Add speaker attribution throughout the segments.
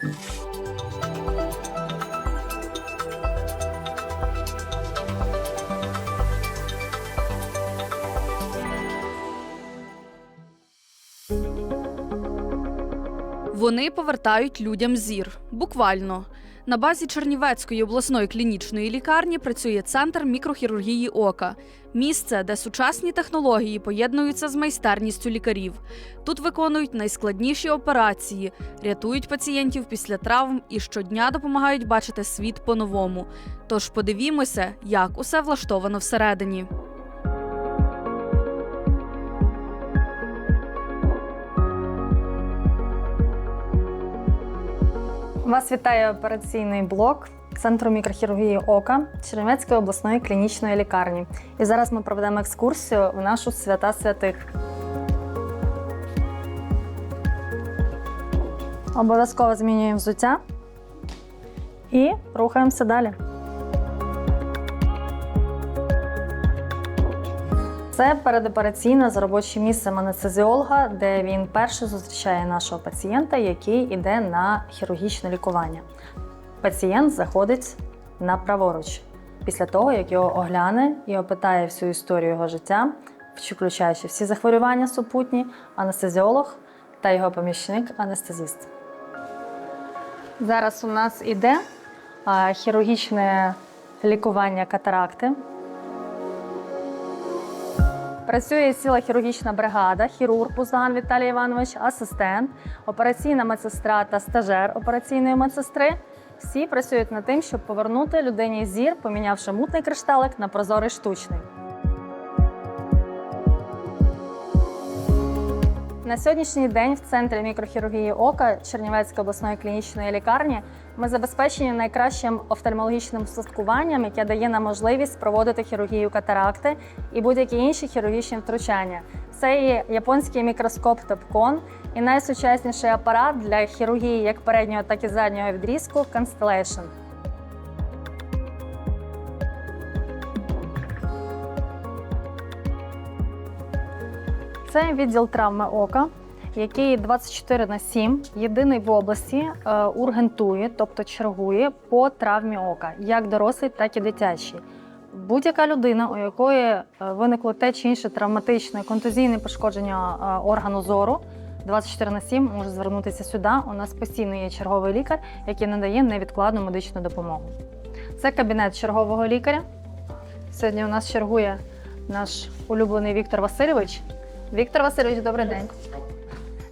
Speaker 1: Вони повертають людям зір. Буквально. На базі Чернівецької обласної клінічної лікарні працює центр мікрохірургії ока. Місце, де сучасні технології поєднуються з майстерністю лікарів. Тут виконують найскладніші операції, рятують пацієнтів після травм і щодня допомагають бачити світ по-новому. Тож подивімося, як усе влаштовано всередині.
Speaker 2: Вас вітає операційний блок Центру мікрохірургії ока Чернівецької обласної клінічної лікарні. І зараз ми проведемо екскурсію в нашу свята святих. Обов'язково змінюємо взуття і рухаємося далі. Це передопераційне робоче місце анестезіолога, де він перше зустрічає нашого пацієнта, який йде на хірургічне лікування. Пацієнт заходить на праворуч після того, як його огляне і опитає всю історію його життя, включаючи всі захворювання супутні, анестезіолог та його помічник анестезіст. Зараз у нас іде хірургічне лікування катаракти. Працює ціла хірургічна бригада, хірург Пузан Віталій Іванович, асистент, операційна медсестра та стажер операційної медсестри. Всі працюють над тим, щоб повернути людині зір, помінявши мутний кришталик на прозорий штучний. На сьогоднішній день в центрі мікрохірургії ока Чернівецької обласної клінічної лікарні ми забезпечені найкращим офтальмологічним устаткуванням, яке дає нам можливість проводити хірургію катаракти і будь-які інші хірургічні втручання. Це є японський мікроскоп Топкон і найсучасніший апарат для хірургії як переднього, так і заднього відрізку Constellation. Це відділ травми ока, який 24 на 7, єдиний в області, е, ургентує, тобто чергує по травмі ока, як дорослий, так і дитячий. Будь-яка людина, у якої е, виникло те чи інше травматичне контузійне пошкодження е, органу зору, 24 на 7 може звернутися сюди. У нас постійно є черговий лікар, який надає невідкладну медичну допомогу. Це кабінет чергового лікаря. Сьогодні у нас чергує наш улюблений Віктор Васильович. Віктор Васильович, добрий день.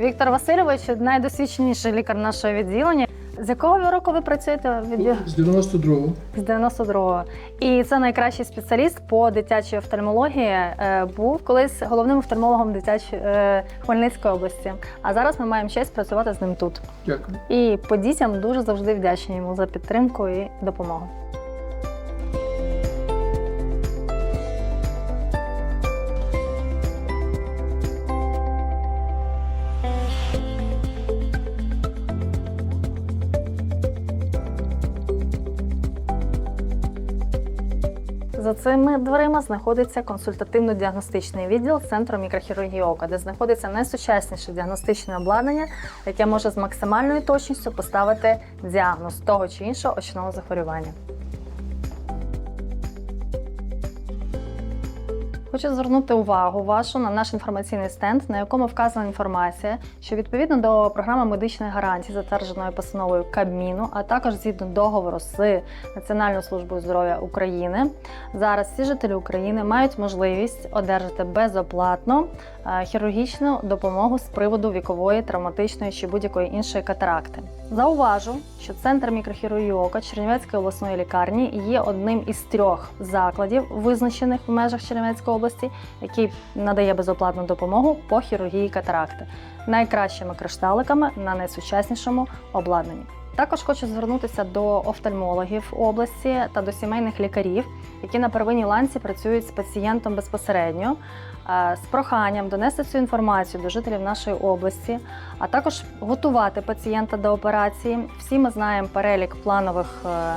Speaker 2: Віктор Васильович найдосвідченіший лікар нашого відділення. З якого ви року ви працюєте?
Speaker 3: З 92-го.
Speaker 2: З 92-го. І це найкращий спеціаліст по дитячій офтальмології. Е, Був колись головним офтальмологом дитячої е, Хмельницької області. А зараз ми маємо честь працювати з ним тут.
Speaker 3: Дякую.
Speaker 2: І по дітям дуже завжди вдячні йому за підтримку і допомогу. За цими дверима знаходиться консультативно-діагностичний відділ Центру мікрохірургії ока, де знаходиться найсучасніше діагностичне обладнання, яке може з максимальною точністю поставити діагноз того чи іншого очного захворювання. Хочу звернути увагу вашу на наш інформаційний стенд, на якому вказана інформація, що відповідно до програми медичної гарантії, затвердженої постановою Кабміну, а також згідно договору з Національною службою здоров'я України, зараз всі жителі України мають можливість одержати безоплатно е, хірургічну допомогу з приводу вікової, травматичної чи будь-якої іншої катаракти. Зауважу, що центр мікрохірургії ока Чернівецької обласної лікарні є одним із трьох закладів, визначених в межах Чернівецької області, який надає безоплатну допомогу по хірургії катаракти найкращими кришталиками на найсучаснішому обладнанні. Також хочу звернутися до офтальмологів області та до сімейних лікарів, які на первинній ланці працюють з пацієнтом безпосередньо, е, з проханням донести цю інформацію до жителів нашої області, а також готувати пацієнта до операції. Всі ми знаємо перелік планових е,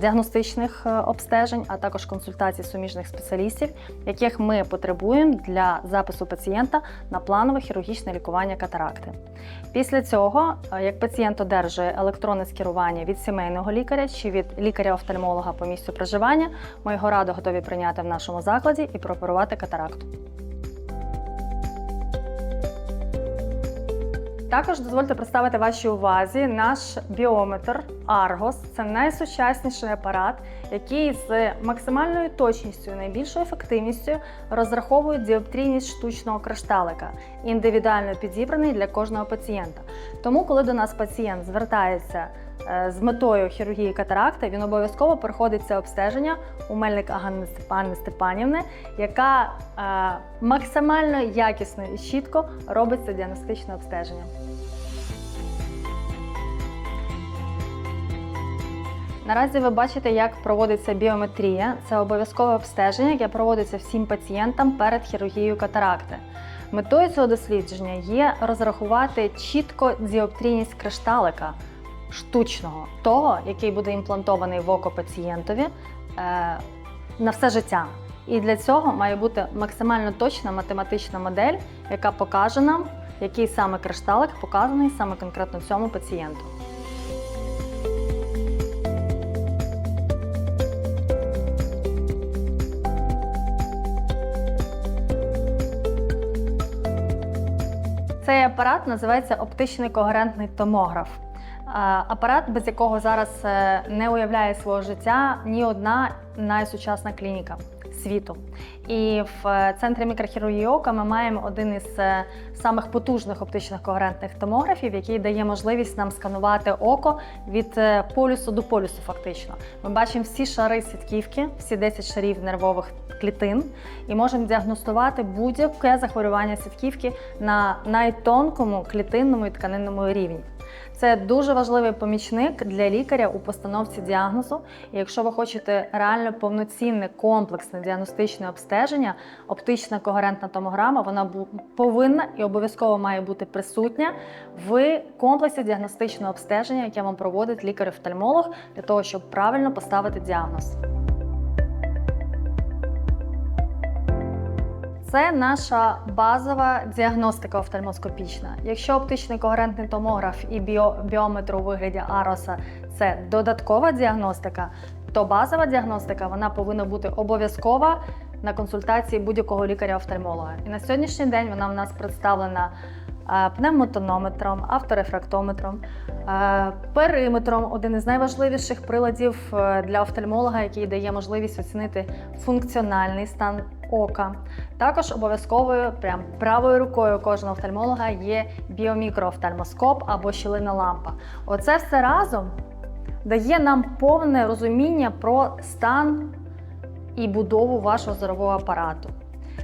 Speaker 2: діагностичних е, обстежень, а також консультацій суміжних спеціалістів, яких ми потребуємо для запису пацієнта на планове хірургічне лікування катаракти. Після цього, е, як пацієнт одержує електронне скерування від сімейного лікаря чи від лікаря-офтальмолога по місцю проживання, ми його радо готові прийняти в нашому закладі і прооперувати катаракту. Також дозвольте представити вашій увазі наш біометр Argos. Це найсучасніший апарат, який з максимальною точністю найбільшою ефективністю розраховує діоптрійність штучного кришталика, індивідуально підібраний для кожного пацієнта. Тому, коли до нас пацієнт звертається з метою хірургії катаракти, він обов'язково проходить це обстеження у Мельника Ганни Степани Степанівни, яка е, максимально якісно і чітко робить це діагностичне обстеження. Наразі ви бачите, як проводиться біометрія. Це обов'язкове обстеження, яке проводиться всім пацієнтам перед хірургією катаракти. Метою цього дослідження є розрахувати чітко діоптрійність кришталика штучного, того, який буде імплантований в око пацієнтові е, на все життя. І для цього має бути максимально точна математична модель, яка покаже нам, який саме кришталик показаний саме конкретно цьому пацієнту. Цей апарат називається оптичний когерентний томограф. Апарат, без якого зараз е, не уявляє свого життя ні одна найсучасна клініка світу. І в е, центрі мікрохірургії ока ми маємо один із е, самих потужних оптичних когерентних томографів, який дає можливість нам сканувати око від полюсу до полюсу. Фактично, ми бачимо всі шари сітківки, всі 10 шарів нервових клітин, і можемо діагностувати будь-яке захворювання сітківки на найтонкому клітинному і тканинному рівні. Це дуже важливий помічник для лікаря у постановці діагнозу. І якщо ви хочете реально повноцінне комплексне діагностичне обстеження, оптична когерентна томограма вона повинна і обов'язково має бути присутня в комплексі діагностичного обстеження, яке вам проводить лікар-офтальмолог для того, щоб правильно поставити діагноз. Це наша базова діагностика офтальмоскопічна. Якщо оптичний когерентний томограф і біо, біометр у вигляді ароса це додаткова діагностика, то базова діагностика вона повинна бути обов'язкова на консультації будь-якого лікаря-офтальмолога. І на сьогоднішній день вона в нас представлена е, пневмотонометром, авторефрактометром, е, периметром один із найважливіших приладів е, для офтальмолога, який дає можливість оцінити функціональний стан ока. Також обов'язковою прям правою рукою кожного офтальмолога є біомікроофтальмоскоп або щілина лампа. Оце все разом дає нам повне розуміння про стан і будову вашого зорового апарату.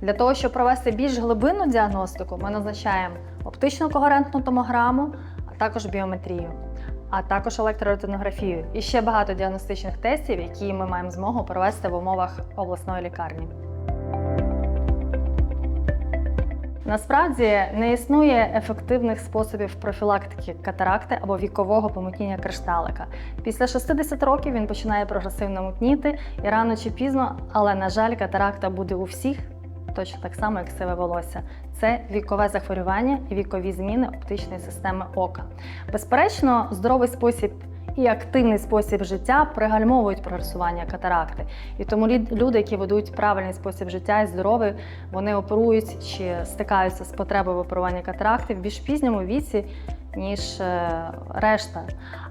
Speaker 2: Для того, щоб провести більш глибинну діагностику, ми назначаємо оптичну когерентну томограму, а також біометрію, а також електроретинографію і ще багато діагностичних тестів, які ми маємо змогу провести в умовах обласної лікарні. Насправді не існує ефективних способів профілактики катаракти або вікового помутніння кришталика. Після 60 років він починає прогресивно мутніти і рано чи пізно, але на жаль, катаракта буде у всіх. Точно так само, як сиве волосся. Це вікове захворювання і вікові зміни оптичної системи ока. Безперечно, здоровий спосіб і активний спосіб життя пригальмовують прогресування катаракти. І тому люди, які ведуть правильний спосіб життя і здоровий, вони оперують чи стикаються з потребою в катаракти в більш пізньому віці, ніж е, решта.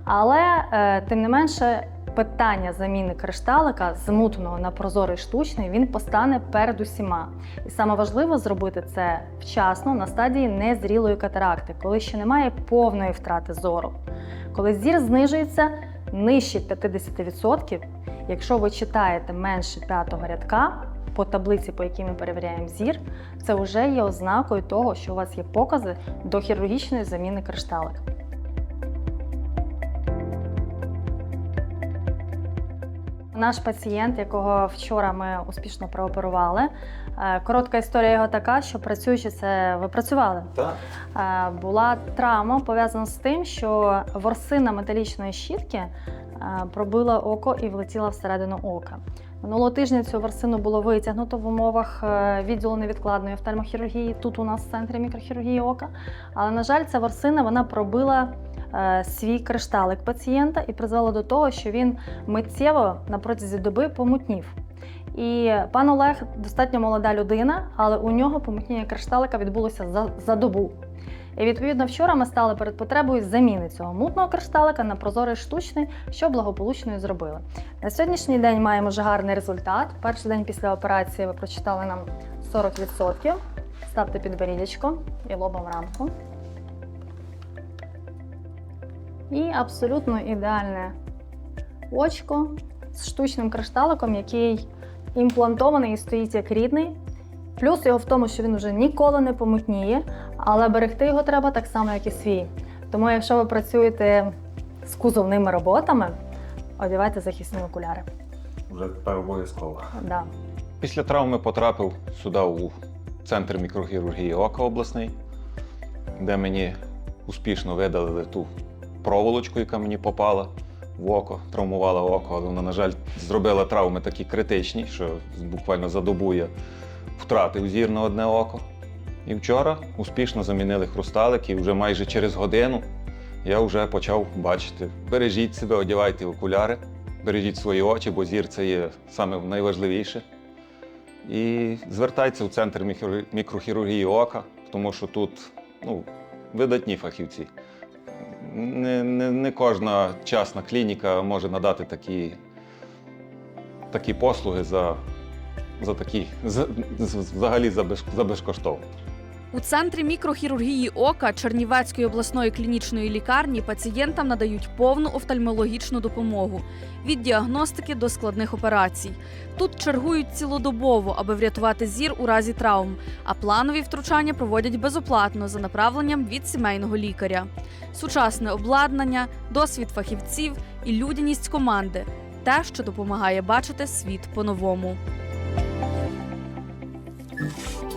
Speaker 2: Але е, тим не менше. Питання заміни кришталика з мутного на прозорий штучний він постане перед усіма. І саме важливо зробити це вчасно на стадії незрілої катаракти, коли ще немає повної втрати зору. Коли зір знижується нижче 50%, якщо ви читаєте менше п'ятого рядка по таблиці, по якій ми перевіряємо зір, це вже є ознакою того, що у вас є покази до хірургічної заміни кришталика. Наш пацієнт, якого вчора ми успішно прооперували. Е, Коротка історія його така, що працюючи це ви працювали.
Speaker 3: Так.
Speaker 2: Е, Була травма пов'язана з тим, що ворсина металічної щітки е, пробила око і влетіла всередину ока. Минулого тижня цю ворсину було витягнуто в умовах е, відділу невідкладної офтальмохірургії тут у нас в центрі мікрохірургії ока. Але, на жаль, ця ворсина вона пробила е, свій кришталик пацієнта і призвела до того, що він миттєво на протязі доби помутнів. І пан Олег достатньо молода людина, але у нього помутнення кришталика відбулося за, за добу. І відповідно вчора ми стали перед потребою заміни цього мутного кришталика на прозорий штучний, що благополучно і зробили. На сьогоднішній день маємо вже гарний результат. Перший день після операції ви прочитали нам 40%. Ставте підборідечко і лобом рамку. І абсолютно ідеальне очко з штучним кришталиком, який імплантований і стоїть як рідний. Плюс його в тому, що він вже ніколи не помутніє, але берегти його треба так само, як і свій. Тому, якщо ви працюєте з кузовними роботами, одягайте захисні окуляри.
Speaker 3: Вже тепер обов'язково.
Speaker 2: Да.
Speaker 4: Після травми потрапив сюди у центр мікрохірургії ока обласний, де мені успішно видалили ту проволочку, яка мені попала в око, травмувала око, але вона, на жаль, зробила травми такі критичні, що буквально за добу я втратив зір на одне око. І вчора успішно замінили хрусталик, і вже майже через годину я вже почав бачити. Бережіть себе, одягайте окуляри, бережіть свої очі, бо зір це є саме найважливіше. І звертайтеся в центр мікрохірургії ока, тому що тут ну, видатні фахівці. Не, не, не кожна частна клініка може надати такі, такі послуги за, за такі, за, взагалі за, без, за безкоштовно.
Speaker 1: У центрі мікрохірургії ока Чернівецької обласної клінічної лікарні пацієнтам надають повну офтальмологічну допомогу від діагностики до складних операцій. Тут чергують цілодобово, аби врятувати зір у разі травм, а планові втручання проводять безоплатно за направленням від сімейного лікаря. Сучасне обладнання, досвід фахівців і людяність команди те, що допомагає бачити світ по-новому. Mm-hmm.